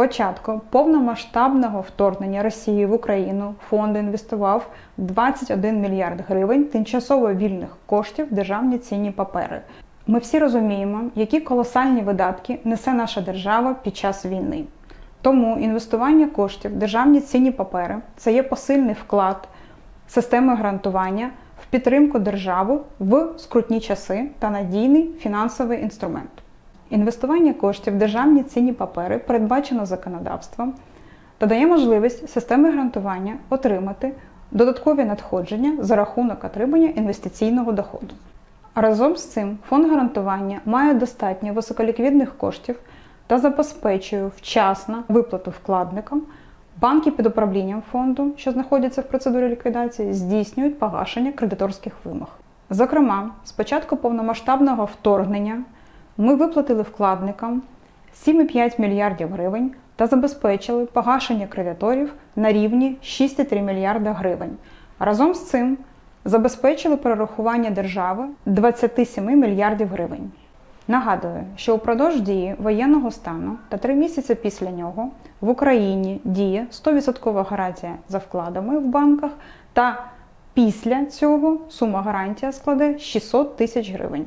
початку повномасштабного вторгнення Росії в Україну фонд інвестував 21 мільярд гривень тимчасово вільних коштів в державні цінні папери. Ми всі розуміємо, які колосальні видатки несе наша держава під час війни. Тому інвестування коштів в державні цінні папери це є посильний вклад системи гарантування в підтримку держави в скрутні часи та надійний фінансовий інструмент. Інвестування коштів в державні цінні папери передбачено законодавством та дає можливість системи гарантування отримати додаткові надходження за рахунок отримання інвестиційного доходу. Разом з цим фонд гарантування має достатньо високоліквідних коштів та забезпечує вчасно виплату вкладникам. Банки під управлінням фонду, що знаходяться в процедурі ліквідації, здійснюють погашення кредиторських вимог. Зокрема, з початку повномасштабного вторгнення ми виплатили вкладникам 7,5 мільярдів гривень та забезпечили погашення кредиторів на рівні 6,3 мільярда гривень. Разом з цим забезпечили перерахування держави 27 мільярдів гривень. Нагадую, що упродовж дії воєнного стану та три місяці після нього в Україні діє 100% гарантія за вкладами в банках, та після цього сума гарантія складе 600 тисяч гривень.